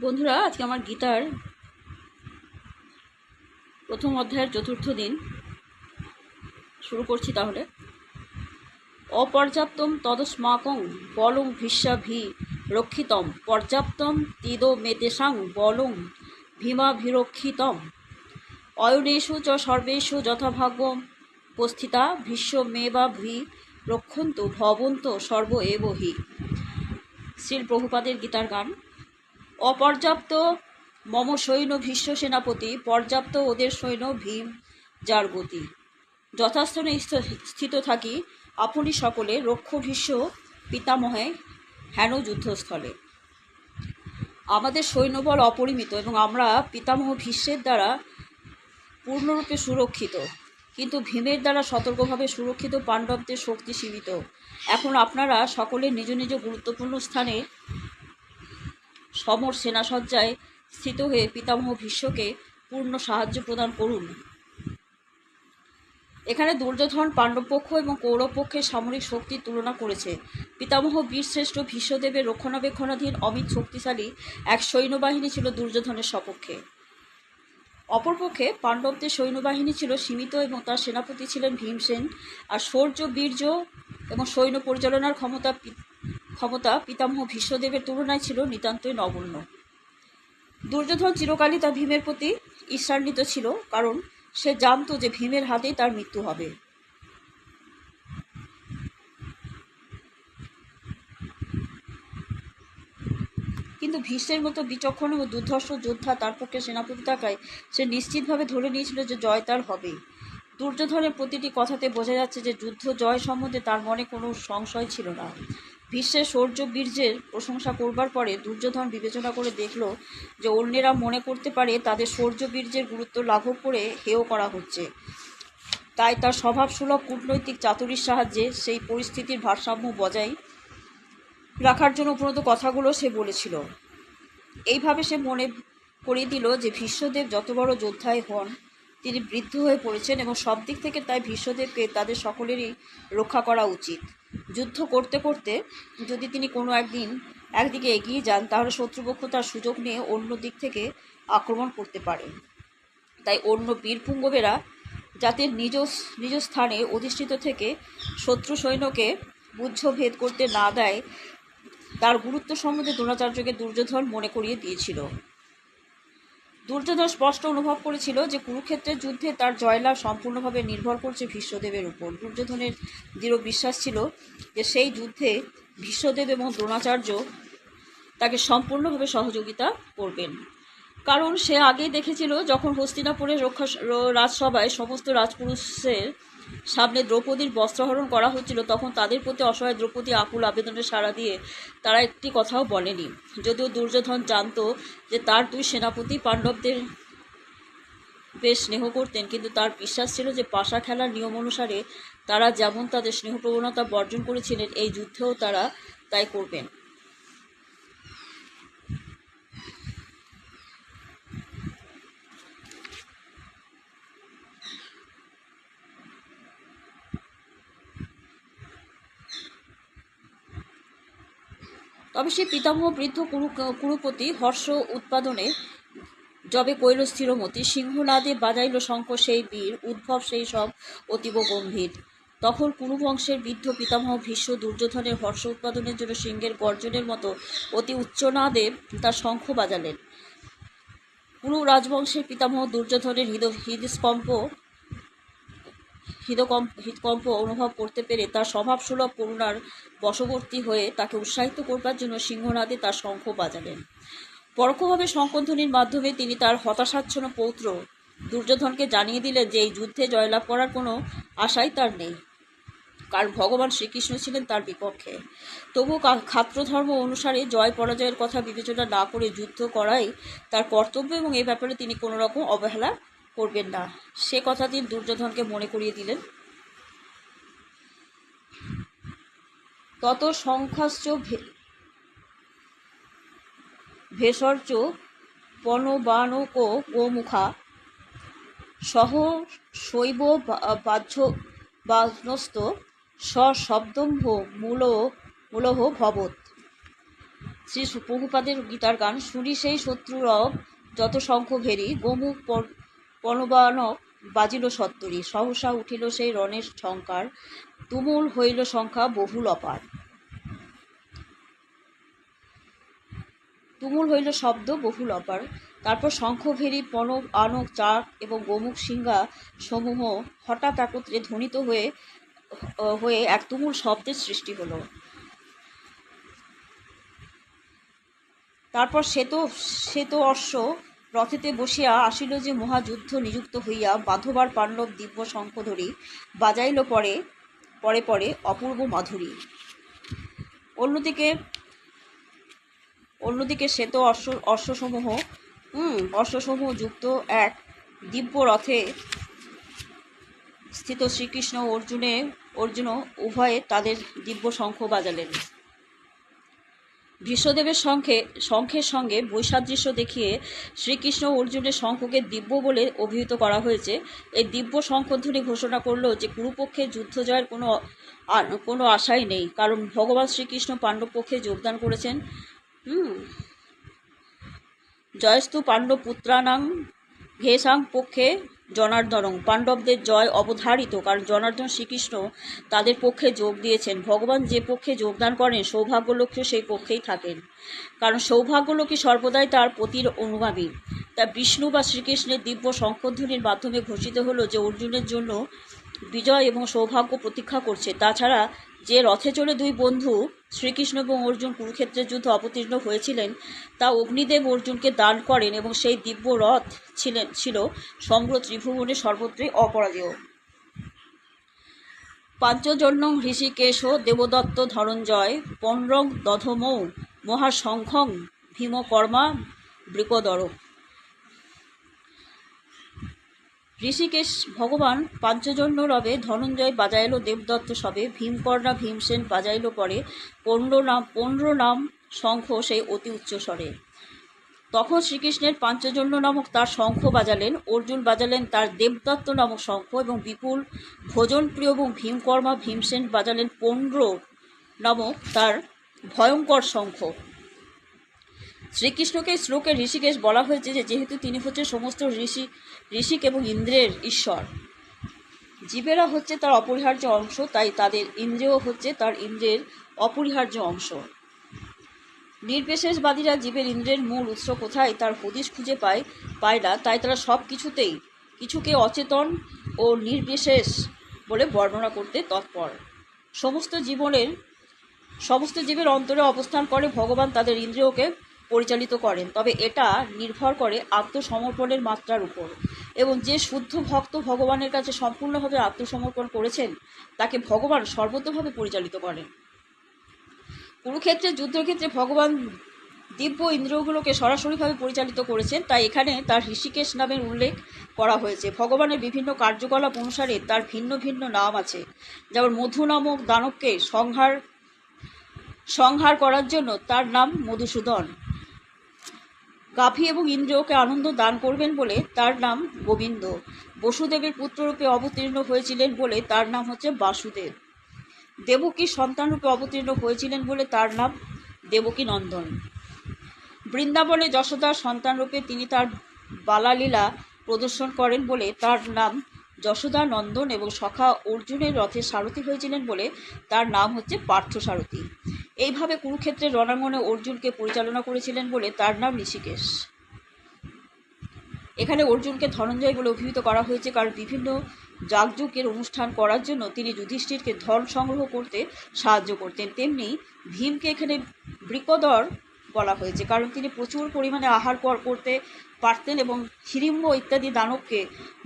বন্ধুরা, আজকে আমার গীতার প্রথম অধ্যায়ের চতুর্থ দিন। শুরু করছি তাহলে। অপর্যাপ্তম তদস্মাকং বলং ভীষ্মাভি রক্ষিতম, পর্যাপ্তম তিদ মেতেসাং বলং ভীমাভিরক্ষিতম। অয়নেষু চ সর্বেষু যথাভাগ্য উপস্থিতা ভীষ্ম মে বা ভি রক্ষন্তু, ভবন্ত সর্ব এব হি। শ্রীল প্রভুপাদের গীতার গান। অপর্যাপ্ত মম সৈন্য ভীষ্ম সেনাপতি, পর্যাপ্ত ওদের সৈন্য ভীম যার গতি যথাস্থানে স্থ- স্থিত থাকি আপনি সকলে রক্ষ ভীষ্ম পিতামহে হেন যুদ্ধস্থলে। আমাদের সৈন্যবল অপরিমিত এবং আমরা পিতামহ ভীষ্মের দ্বারা পূর্ণরূপে সুরক্ষিত। কিন্তু ভীমের দ্বারা সতর্কভাবে সুরক্ষিত পাণ্ডবদের শক্তি সীমিত। এখন আপনারা সকলে নিজ নিজ গুরুত্বপূর্ণ স্থানে সমর সেনাসজ্জায় স্থিত হয়ে পিতামহ ভীষ্মকে পূর্ণ সাহায্য প্রদান করুন। এখানে দুর্যোধন পাণ্ডবপক্ষ এবং কৌরবপক্ষের সামরিক শক্তির তুলনা করেছে। পিতামহ বীরশ্রেষ্ঠ ভীষ্মদেবের রক্ষণাবেক্ষণাধীন অমিত শক্তিশালী এক সৈন্যবাহিনী ছিল দুর্যোধনের সপক্ষে। অপরপক্ষে পাণ্ডবদের সৈন্যবাহিনী ছিল সীমিত এবং তার সেনাপতি ছিলেন ভীমসেন। আর শৌর্য বীর্য এবং সৈন্য পরিচালনার ক্ষমতা ক্ষমতা পিতামহ ভীষ্মদেবের তুলনায় ছিল নিতান্তই নগণ্য। দুর্যোধন চিরকালই তার ভীমের প্রতি ঈর্ষান্বিত ছিল, কারণ সে জানতো যে ভীমের হাতেই তার মৃত্যু হবে। কিন্তু ভীষ্মের মতো বিচক্ষণ ও দুর্ধর্ষ যোদ্ধা তার পক্ষে সেনাপতি থাকায় সে নিশ্চিতভাবে ধরে নিয়েছিল যে জয় তার হবেই দুর্যোধনের প্রতিটি কথাতে বোঝা যাচ্ছে যে যুদ্ধ জয় সম্বন্ধে তার মনে কোনো সংশয় ছিল না। ভীষ্মের শৌর্য বীর্যের প্রশংসা করবার পরে দুর্যোধন বিবেচনা করে দেখল যে অন্যেরা মনে করতে পারে তাদের শৌর্য বীর্যের গুরুত্ব লাঘব করে হেয় করা হচ্ছে। তাই তার স্বভাবসুলভ কূটনৈতিক চাতুরির সাহায্যে সেই পরিস্থিতির ভারসাম্য বজায় রাখার জন্য উপনত কথাগুলো সে বলেছিল। এইভাবে সে মনে করিয়ে দিল যে ভীষ্মদেব যত বড় যোদ্ধাই হন, তিনি বৃদ্ধ হয়ে পড়েছেন এবং সব দিক থেকে তাই ভীষ্মদেবকে তাদের সকলেরই রক্ষা করা উচিত। যুদ্ধ করতে করতে যদি তিনি কোনো একদিন একদিকে এগিয়ে যান, তাহলে শত্রুপক্ষ তার সুযোগ নিয়ে অন্য দিক থেকে আক্রমণ করতে পারে। তাই অন্য বীরপুঙ্গবেরা যাতে নিজ নিজ স্থানে অধিষ্ঠিত থেকে শত্রু সৈন্যকে বুঝ্য ভেদ করতে না দেয়, তার গুরুত্ব সম্বন্ধে দ্রোণাচার্যকে দুর্যোধন মনে করিয়ে দিয়েছিল। দুর্যোধন স্পষ্ট অনুভব করেছিল যে কুরুক্ষেত্রের যুদ্ধে তার জয়লাভ সম্পূর্ণভাবে নির্ভর করছে ভীষ্মদেবের উপর। দুর্যোধনের দৃঢ় বিশ্বাস ছিল যে সেই যুদ্ধে ভীষ্মদেব এবং দ্রোণাচার্য তাকে সম্পূর্ণভাবে সহযোগিতা করবেন। কারণ সে আগেই দেখেছিল যখন হস্তিনাপুরের রক্ষা রাজসভায় সমস্ত রাজপুরুষের সামনে দ্রৌপদীর বস্ত্রহরণ করা হচ্ছিল, তখন তাদের প্রতি অসহায় দ্রৌপদী আকুল আবেদনের সাড়া দিয়ে তারা একটি কথাও বলেনি। যদিও দুর্যোধন জানত যে তার দুই সেনাপতি পাণ্ডবদের বেশ স্নেহ করতেন, কিন্তু তার বিশ্বাস ছিল যে পাশা খেলার নিয়ম অনুসারে তারা যেমন তাদের স্নেহ প্রবণতা বর্জন করেছিলেন, এই যুদ্ধেও তারা তাই করবেন। তবে সেই পিতামহ বৃদ্ধ কুরু, কুরুপতি হর্ষ উৎপাদনে যবে কৈল স্থিরমতি, সিংহনাদে বাজাইল শঙ্খ সেই বীর, উদ্ভব সেই সব অতীব গম্ভীর। তখন কুরু বংশের বৃদ্ধ পিতামহ ভীষ্ম দুর্যোধনের হর্ষ উৎপাদনের জন্য সিংহের গর্জনের মতো অতি উচ্চনাদে তার শঙ্খ বাজালেন। কুরু রাজবংশের পিতামহ দুর্যোধনের হৃদ হৃদস্কম্প হৃদকম্প হৃদকম্প অনুভব করতে পেরে তার স্বভাবসুলভ করুণার বশবর্তী হয়ে তাকে উৎসাহিত করবার জন্য সিংহনাদে তার শঙ্খ বাজালেন। পরোক্ষভাবে শঙ্কধ্বনির মাধ্যমে তিনি তার হতাশাচ্ছন্ন পৌত্র দুর্যোধনকে জানিয়ে দিলেন যে এই যুদ্ধে জয়লাভ করার কোনো আশাই তার নেই। কারণ ভগবান শ্রীকৃষ্ণ ছিলেন তার বিপক্ষে। তবু ধর্ম অনুসারে জয় পরাজয়ের কথা বিবেচনা না করে যুদ্ধ করাই তার কর্তব্য এবং এ ব্যাপারে তিনি কোনো রকম অবহেলা করবেন না। সে কথা তিনি দুর্যোধনকে মনে করিয়ে দিলেন। তত সংখ্যাশ্চ ভেষর্চ পণবানক গোমুখা সহ শৈব বাহ্য বাজনস্ত সশব্দম্ভ মূল মূলহ ভবত। শ্রী প্রভুপাদের গীতার গান শুনি সেই শত্রুরব যত শঙ্খ ভেরি গোমুখ পর- পণবানক বাজিল সত্তরী। সহসা উঠিল সেই রণের ঝঙ্কার তুমুল হইল সংখ্যা বহুল অপার। তুমুল হইল শব্দ বহুল অপার। তারপর শঙ্খভেরি, পণব আনক চাক এবং গোমুখ সিংহা সমূহ হঠাৎ একত্রে ধ্বনিত হয়ে হয়ে এক তুমুল শব্দের সৃষ্টি হলো। তারপর শ্বেত শ্বেত অশ্ব রথেতে বসিয়া আসিল যে মহাযুদ্ধ নিযুক্ত হইয়া বাঁধবার পাণ্ডব দিব্য শঙ্খ ধরি বাজাইল পরে পরে পরে অপূর্ব মাধুরী। অন্যদিকে অন্যদিকে শ্বেত অশ্ব, অশ্বসমূহ, হুম, অশ্বসমূহ যুক্ত এক দিব্য রথে স্থিত শ্রীকৃষ্ণ অর্জুনে, অর্জুন উভয়ে তাদের দিব্য শঙ্খ বাজালেন। ভীষ্মদেবের শঙ্খে, শঙ্খের সঙ্গে বৈসাদৃশ্য দেখিয়ে শ্রীকৃষ্ণ অর্জুনের শঙ্খকে দিব্য বলে অভিহিত করা হয়েছে। এই দিব্য শঙ্খধ্বনি ঘোষণা করল যে কুরুপক্ষে যুদ্ধ জয়ের কোনো কোনো আশাই নেই। কারণ ভগবান শ্রীকৃষ্ণ পাণ্ডব পক্ষে যোগদান করেছেন। হুম। জয়স্তু পাণ্ডব পুত্রানাং ঘেসাং পক্ষে জনার্দনং। পাণ্ডবদের জয় অবধারিত, কারণ জনার্দন শ্রীকৃষ্ণ তাদের পক্ষে যোগ দিয়েছেন। ভগবান যে পক্ষে যোগদান করেন সৌভাগ্যলক্ষ্মী সেই পক্ষেই থাকেন। কারণ সৌভাগ্যলক্ষ্মী সর্বদাই তার পতির অনুগামী। তা বিষ্ণু বা শ্রীকৃষ্ণের দিব্য শঙ্খধ্বনির মাধ্যমে ঘোষিত হলো যে অর্জুনের জন্য বিজয় এবং সৌভাগ্য প্রতীক্ষা করছে। তাছাড়া যে রথে চড়ে দুই বন্ধু, শ্রীকৃষ্ণ এবং অর্জুন কুরুক্ষেত্রের যুদ্ধ অবতীর্ণ হয়েছিলেন, তা অগ্নিদেব অর্জুনকে দান করেন এবং সেই দিব্য রথ ছিলেন, ছিল সমগ্র ত্রিভুবনে সর্বত্রই অপরাজেয়। পাঞ্চজন্য ঋষিকেশ দেবদত্ত ধরঞ্জয় পনরং দধমৌ মহাশঙ্খং ভীমকর্মা বৃকদর। ঋষিকেশ ভগবান পাঞ্চজন্য রবে ধনঞ্জয় বাজাইল দেবদত্ত সবে ভীমকর্ণা ভীমসেন বাজাইল পরে, পনেরো নাম পনেরো নাম শঙ্খ সেই অতি উচ্চ স্বরে। তখন শ্রীকৃষ্ণের পাঞ্চজন্য নামক তার শঙ্খ বাজালেন, অর্জুন বাজালেন তার দেবদত্ত নামক শঙ্খ এবং বিপুল ভোজনপ্রিয় এবং ভীমকর্মা ভীমসেন বাজালেন পনেরো নামক তার ভয়ঙ্কর শঙ্খ। শ্রীকৃষ্ণকে শ্লোকে ঋষিকেশ বলা হয়েছে যে যেহেতু তিনি হচ্ছে সমস্ত ঋষি, ঋষিক এবং ইন্দ্রের ঈশ্বর। জীবেরা হচ্ছে তার অপরিহার্য অংশ, তাই তাদের ইন্দ্রিয় হচ্ছে তার ইন্দ্রের অপরিহার্য অংশ। নির্বিশেষবাদীরা জীবের ইন্দ্রের মূল উৎস কোথায় তার হদিশ খুঁজে পায় পায় না, তাই তারা সব কিছুতেই কিছুকে অচেতন ও নির্বিশেষ বলে বর্ণনা করতে তৎপর। সমস্ত জীবনের, সমস্ত জীবের অন্তরে অবস্থান করে ভগবান তাদের ইন্দ্রিয়কে পরিচালিত করেন, তবে এটা নির্ভর করে আত্মসমর্পণের মাত্রার উপর। এবং যে শুদ্ধ ভক্ত ভগবানের কাছে সম্পূর্ণভাবে আত্মসমর্পণ করেছেন, তাকে ভগবান সর্বতভাবে পরিচালিত করেন। কুরুক্ষেত্রের যুদ্ধক্ষেত্রে ভগবান দিব্য ইন্দ্রগুলোকে সরাসরিভাবে পরিচালিত করেছেন, তাই এখানে তার ঋষিকেশ নামের উল্লেখ করা হয়েছে। ভগবানের বিভিন্ন কার্যকলাপ অনুসারে তার ভিন্ন ভিন্ন নাম আছে, যেমন মধু নামক দানবকে সংহার সংহার করার জন্য তার নাম মধুসূদন। গাভী এবং ইন্দ্রিয়কে আনন্দ দান করবেন বলে তার নাম গোবিন্দ। বসুদেবের পুত্ররূপে অবতীর্ণ হয়েছিলেন বলে তার নাম হচ্ছে বাসুদেব। দেবকী সন্তানরূপে অবতীর্ণ হয়েছিলেন বলে তার নাম দেবকী নন্দন। বৃন্দাবনে যশোদার সন্তানরূপে তিনি তার বালালীলা প্রদর্শন করেন বলে তার নাম যশোদা নন্দন এবং সখা অর্জুনের রথে সারথি হয়েছিলেন বলে তার নাম হচ্ছে পার্থ সারথি এইভাবে কুরুক্ষেত্রের রণাঙ্গনে অর্জুনকে পরিচালনা করেছিলেন বলে তার নাম ঋষিকেশ। এখানে অর্জুনকে ধনঞ্জয় বলে অভিহিত করা হয়েছে কারণ বিভিন্ন যাগযুগের অনুষ্ঠান করার জন্য তিনি যুধিষ্ঠিরকে ধন সংগ্রহ করতে সাহায্য করতেন। তেমনি ভীমকে এখানে বৃকদর বলা হয়েছে কারণ তিনি প্রচুর পরিমাণে আহার কর, করতে পারতেন এবং হিড়িম্ব ইত্যাদি দানবকে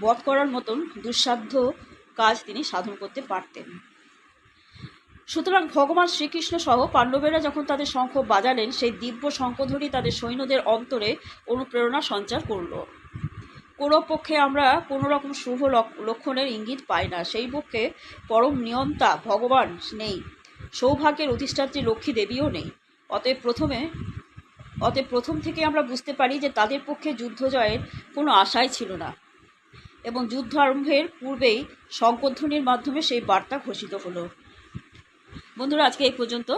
বধ করার মতন দুঃসাধ্য কাজ তিনি সাধন করতে পারতেন। সুতরাং ভগবান শ্রীকৃষ্ণ সহ পাণ্ডবেরা যখন তাদের শঙ্খ বাজালেন, সেই দিব্য শঙ্খধ্বনি তাদের সৈন্যদের অন্তরে অনুপ্রেরণা সঞ্চার করল। কোনো পক্ষে আমরা কোনো রকম শুভ লক্ষণের ইঙ্গিত পাই না। সেই পক্ষে পরম নিয়ন্তা ভগবান নেই। সৌভাগ্যের অধিষ্ঠাত্রী লক্ষ্মী দেবীও নেই। অতএব প্রথমে, অতএব প্রথম থেকে আমরা বুঝতে পারি যে তাদের পক্ষে যুদ্ধ জয়ের কোনো আশাই ছিল না এবং যুদ্ধ আরম্ভের পূর্বেই শঙ্কধ্বনির মাধ্যমে সেই বার্তা ঘোষিত হলো। বন্ধুরা আজকে এই পর্যন্ত।